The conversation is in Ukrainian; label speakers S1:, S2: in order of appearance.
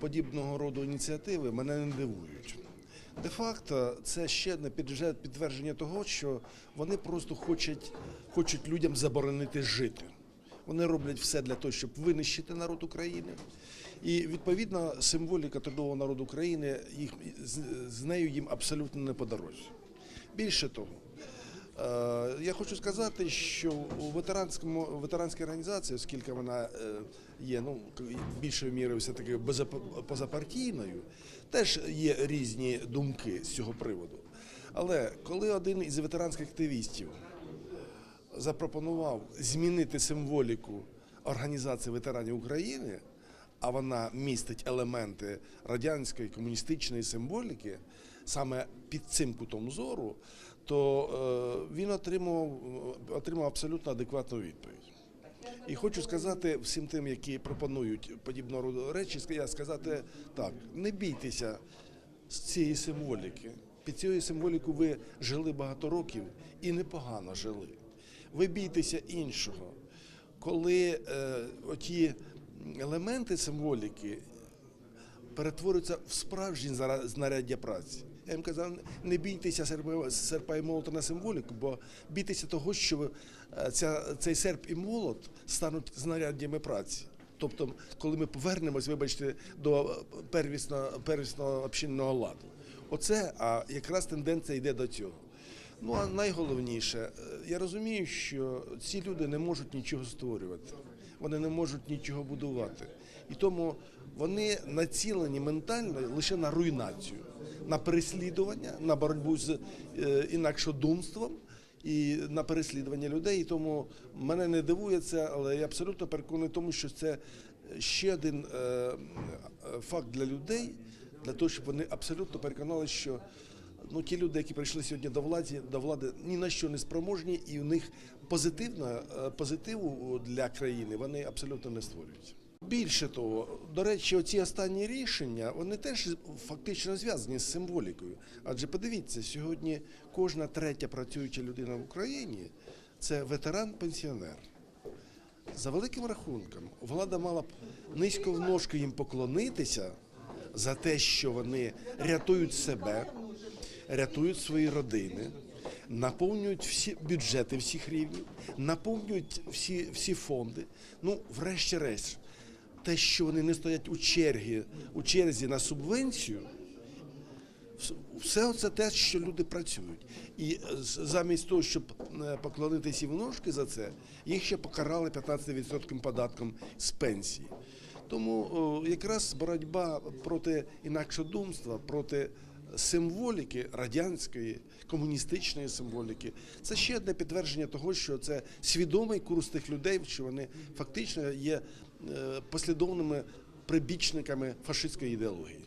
S1: подібного роду ініціативи мене не дивують. Де-факто, це ще одне підтвердження того, що вони просто хочуть, хочуть людям заборонити жити. Вони роблять все для того, щоб винищити народ України. І відповідно символіка трудового народу України їх з, з нею їм абсолютно не по дорозі. Більше того, Я хочу сказати, що у ветеранському ветеранській організації, оскільки вона е, є ну більшою мірою все таки позапартійною, теж є різні думки з цього приводу. Але коли один із ветеранських активістів запропонував змінити символіку організації ветеранів України, а вона містить елементи радянської комуністичної символіки, саме під цим кутом зору, то е, він отримав, отримав абсолютно адекватну відповідь. І хочу сказати всім тим, які пропонують подібного роду речі, я сказати так: не бійтеся з цієї символіки. Під цією символікою ви жили багато років і непогано жили. Ви бійтеся іншого, коли е, оті елементи символіки перетворюються в справжні знаряддя праці. Я їм казав, не бійтеся серпа- серпа і молота на символіку, бо бійтеся того, що е, ця, цей серп і молот стануть знаряддями праці. Тобто, коли ми повернемось, вибачте, до первісного, первісного общинного ладу. Оце, а якраз тенденція йде до цього. Ну а найголовніше, е, я розумію, що ці люди не можуть нічого створювати, вони не можуть нічого будувати. І тому вони націлені ментально лише на руйнацію, на переслідування, на боротьбу з е, інакшодумством і на переслідування людей. І тому мене не дивує це, але я абсолютно переконаний тому, що це ще один е, факт для людей, для того, щоб вони абсолютно переконали, що ну ті люди, які прийшли сьогодні до влади, до влади ні на що не спроможні, і у них позитивно, е, позитиву для країни вони абсолютно не створюють. Більше того, до речі, оці останні рішення вони теж фактично зв'язані з символікою. Адже подивіться, сьогодні кожна третя працююча людина в Україні це ветеран-пенсіонер. За великим рахунком, влада мала б низько в ножки їм поклонитися за те, що вони рятують себе, рятують свої родини, наповнюють всі бюджети всіх рівнів, наповнюють всі, всі фонди. Ну, врешті-решт, те, що вони не стоять у черзі, у черзі на субвенцію, все це те, що люди працюють. І е, замість того, щоб е, поклонитися в ножки за це, їх ще покарали 15% податком з пенсії. Тому якраз боротьба проти інакшодумства, проти символіки радянської, комуністичної символіки, це ще одне підтвердження того, що це свідомий курс тих людей, що вони фактично є е, послідовними прибічниками фашистської ідеології.